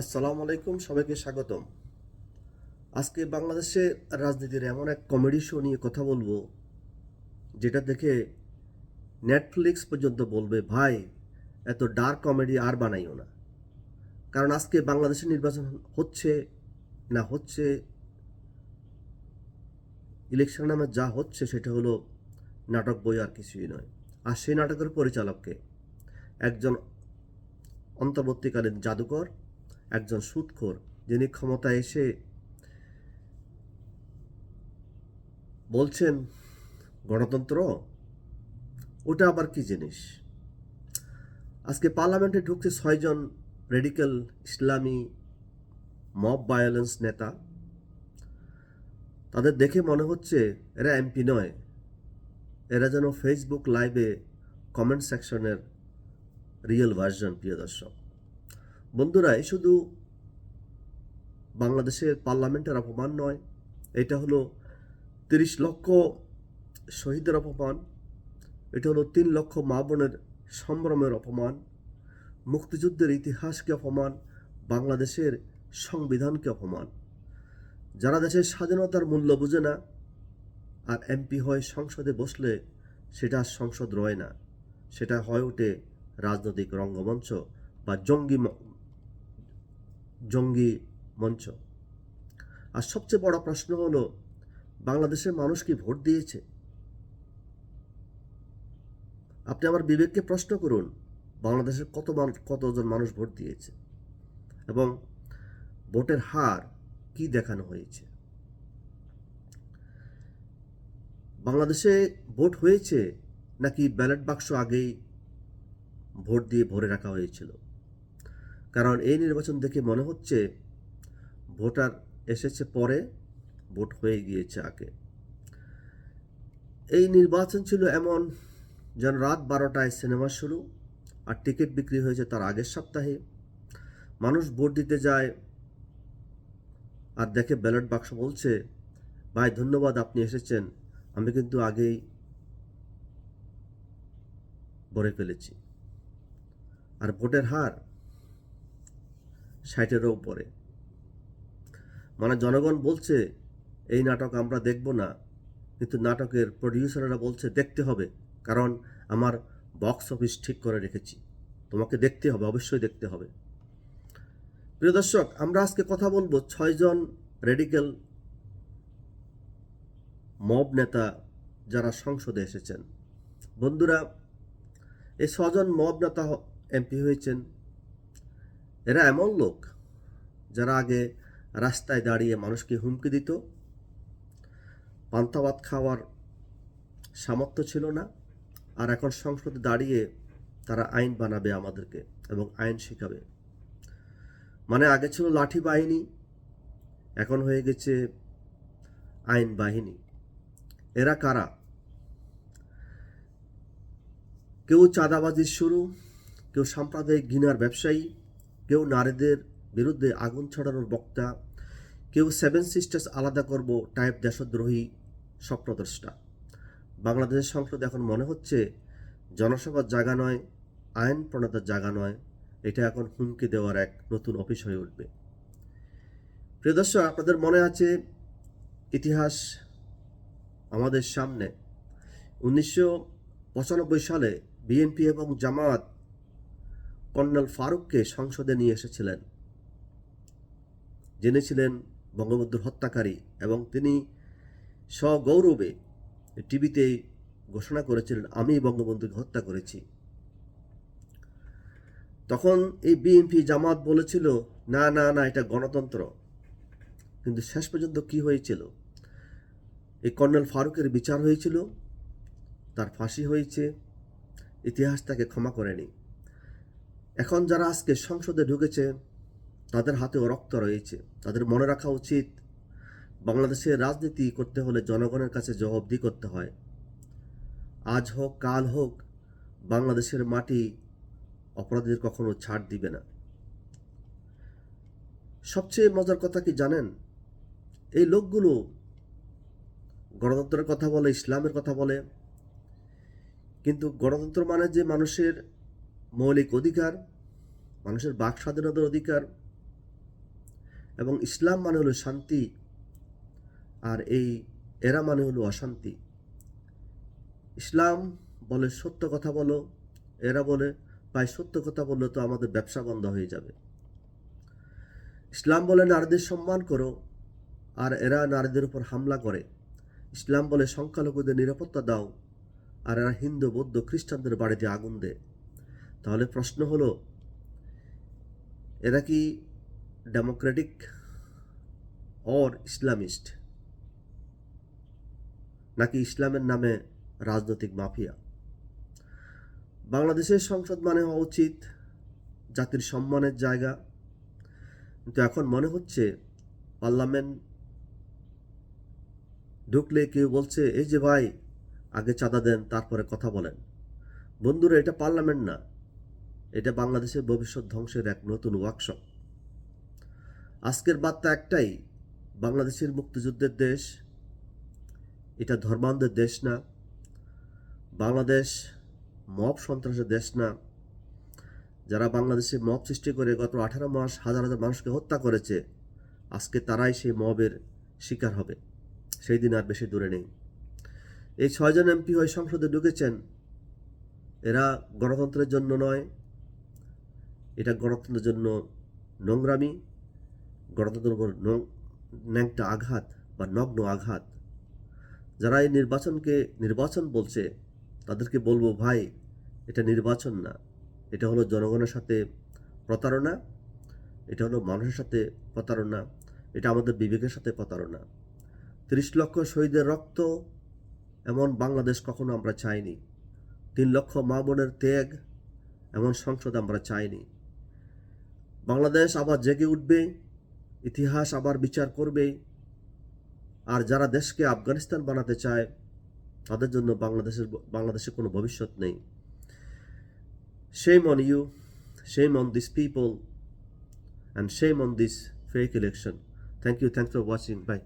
আসসালামু আলাইকুম, সবাইকে স্বাগতম। আজকে বাংলাদেশের রাজনীতির এমন এক কমেডি শো নিয়ে কথা বলব, যেটা দেখে নেটফ্লিক্স পর্যন্ত বলবে, ভাই, এত ডার্ক কমেডি আর বানাইও না। কারণ আজকে বাংলাদেশের নির্বাচন হচ্ছে, না হচ্ছে ইলেকশন নামে যা হচ্ছে সেটা হলো নাটক বই আর কিছুই নয়। আর সেই নাটকের পরিচালককে একজন অন্তর্বর্তীকালীন জাদুকর একজন সুদখোর যিনি ক্ষমতায় এসে বলছেন, গণতন্ত্র, ওটা আবার কি জিনিস? আজকে পার্লামেন্টে ঢুকছে ছয়জন রেডিক্যাল ইসলামী মব ভায়োলেন্স নেতা। তাদের দেখে মনে হচ্ছে এরা এমপি নয়। এরা যেন ফেসবুক লাইভে কমেন্ট সেকশনের রিয়েল ভার্সন প্রিয় দর্শক। বন্ধুরা শুধু বাংলাদেশের পার্লামেন্টের অপমান নয়, এটা হলো তিরিশ লক্ষ শহীদের অপমান, এটা হলো তিন লক্ষ মা বোনের সম্ভ্রমের অপমান, মুক্তিযুদ্ধের ইতিহাসকে অপমান, বাংলাদেশের সংবিধানকে অপমান। যারা দেশের স্বাধীনতার মূল্য বুঝে না, আর এমপি হয় সংসদে বসলে সেটা সংসদ রয় না, সেটা হয়ে ওঠে রাজনৈতিক রঙ্গমঞ্চ বা জঙ্গি জঙ্গি মঞ্চ। আর সবচেয়ে বড় প্রশ্ন হলো, বাংলাদেশের মানুষ কি ভোট দিয়েছে? আপনি আমার বিবেককে প্রশ্ন করুন, বাংলাদেশের কত মান- কতজন মানুষ ভোট দিয়েছে? এবং ভোটের হার কি দেখানো হয়েছে? বাংলাদেশে ভোট হয়েছে নাকি ব্যালট বাক্স আগেই ভোট দিয়ে ভরে রাখা হয়েছিল? কারণ এই নির্বাচন দেখে মনে হচ্ছে ভোটার এসেছে পরে, ভোট হয়ে গিয়েছে আগে। এই নির্বাচন ছিল এমন যেন রাত বারোটায় সিনেমা শুরু, আর টিকিট বিক্রি হয়েছে তার আগের সপ্তাহে। মানুষ ভোট দিতে যায়, আর দেখে ব্যালট বাক্স বলছে, ভাই, ধন্যবাদ, আপনি এসেছেন। আমি কিন্তু আগেই ভরে ফেলেছি। আর ভোটের হার ষাটেরও উপরে। মানে জনগণ বলছে, এই নাটক আমরা দেখব না। কিন্তু নাটকের প্রডিউসাররা বলছে, দেখতে হবে, কারণ আমার বক্স অফিস ঠিক করে রেখেছি। তোমাকে দেখতে হবে, অবশ্যই দেখতে হবে। প্রিয় দর্শক, আমরা আজকে কথা বলব ছয়জন রেডিক্যাল মব নেতা যারা সংসদে এসেছেন। বন্ধুরা, এই ছজন মব নেতা এমপি হয়েছেন এরা এমন লোক যারা আগে রাস্তায় দাঁড়িয়ে মানুষকে হুমকি দিত। পান্তা ভাত খাওয়ার সামর্থ্য ছিল না। আর এখন সংসদে দাঁড়িয়ে তারা আইন বানাবে আমাদেরকে এবং আইন শেখাবে। মানে আগে ছিল লাঠি বাহিনী, এখন হয়ে গেছে আইন বাহিনী। এরা কারা? কেউ চাঁদাবাজির শুরু, কেউ সাম্প্রদায়িক ঘৃণার ব্যবসায়ী কেউ নারীদের বিরুদ্ধে আগুন ছড়ানোর বক্তা, কেউ সেভেন সিস্টার্স আলাদা করব টাইপ দেশদ্রোহী স্বপ্নদ্রষ্টা। বাংলাদেশের সংসদ এখন মনে হচ্ছে জনসভার জায়গা নয়, আইন প্রণেতার জায়গা নয়, এটা এখন হুমকি দেওয়ার এক নতুন অফিস হয়ে উঠবে। প্রিয় দর্শক, আপনাদের মনে আছে ইতিহাস আমাদের সামনে। উনিশশো পঁচানব্বই সালে বিএনপি এবং জামাত কর্নেল ফারুককে সংসদে নিয়ে এসেছিলেন। যিনি ছিলেন বঙ্গবন্ধুর হত্যাকারী এবং তিনি সগৌরবে টিভিতে ঘোষণা করেছিলেন, আমি বঙ্গবন্ধুকে হত্যা করেছি। তখন এই বিএনপি জামাত বলেছিল, না না না, এটা গণতন্ত্র। কিন্তু শেষ পর্যন্ত কি হয়েছিল? এই কর্নেল ফারুকের বিচার হয়েছিল, তার ফাঁসি হয়েছে, ইতিহাস তাকে ক্ষমা করেনি। এখন যারা আজকে সংসদে ঢুকেছে, তাদের হাতেও রক্ত রয়েছে। তাদের মনে রাখা উচিত, বাংলাদেশের রাজনীতি করতে হলে জনগণের কাছে জবাবদি করতে হয়। আজ হোক, কাল হোক, বাংলাদেশের মাটি অপরাধীদের কখনো ছাড় দিবে না। সবচেয়ে মজার কথা কি জানেন? এই লোকগুলো গণতন্ত্রের কথা বলে, ইসলামের কথা বলে, কিন্তু গণতন্ত্র মানে যে মানুষের মৌলিক অধিকার, মানুষের বাক স্বাধীনতার অধিকার এবং ইসলাম মানে হলো শান্তি আর এই এরা মানে হলো অশান্তি। ইসলাম বলে সত্য কথা বলো, এরা বলে ভাই সত্য কথা বললে তো আমাদের ব্যবসা বন্ধ হয়ে যাবে। ইসলাম বলে নারীদের সম্মান করো আর এরা নারীদের উপর হামলা করে। ইসলাম বলে সংখ্যালঘুদের নিরাপত্তা দাও আর এরা হিন্দু, বৌদ্ধ, খ্রিস্টানদের বাড়িতে আগুন দেয়। তাহলে প্রশ্ন হলো, এরা কি ডেমোক্রেটিক অর ইসলামিস্ট? নাকি ইসলামের নামে রাজনৈতিক মাফিয়া? বাংলাদেশের সংসদ মানে হওয়া উচিত জাতির সম্মানের জায়গা। কিন্তু এখন মনে হচ্ছে পার্লামেন্ট ঢুকলে কেউ বলছে, এই যে ভাই, আগে চাঁদা দেন, তারপরে কথা বলেন। বন্ধুরা, এটা পার্লামেন্ট না। এটা বাংলাদেশের ভবিষ্যৎ ধ্বংসের এক নতুন ওয়ার্কশপ আজকের বার্তা একটাই, বাংলাদেশের মুক্তিযুদ্ধের দেশ, এটা ধর্মান্ধের দেশ না। বাংলাদেশ মব সন্ত্রাসের দেশ না। যারা বাংলাদেশে মব সৃষ্টি করে গত আঠারো মাস হাজার হাজার মানুষকে হত্যা করেছে, আজকে তারাই সেই মবের শিকার হবে। সেই দিন আর বেশি দূরে নেই। এই ছয়জন এমপি হয়ে সংসদে ঢুকেছেন, এরা গণতন্ত্রের জন্য নয় এটা গণতন্ত্রের জন্য নোংরামি, গণতন্ত্রের ন্যাংটা আঘাত বা নগ্ন আঘাত। যারা এই নির্বাচনকে, নির্বাচন বলছে, তাদেরকে বলব, ভাই, এটা নির্বাচন না। এটা হলো জনগণের সাথে প্রতারণা, এটা হলো মানুষের সাথে প্রতারণা, এটা আমাদের বিবেকের সাথে প্রতারণা। তিরিশ লক্ষ শহীদের রক্ত এমন বাংলাদেশ কখনো আমরা চাইনি। তিন লক্ষ মা বোনের ত্যাগ এমন সংসদ আমরা চাইনি। বাংলাদেশ আবার জেগে উঠবে, ইতিহাস আবার বিচার করবে। আর যারা দেশকে আফগানিস্তান বানাতে চায়, তাদের জন্য বাংলাদেশের বাংলাদেশে কোনো ভবিষ্যৎ নেই। Shame on you shame on this people and shame on this fake election thank you thank for watching bye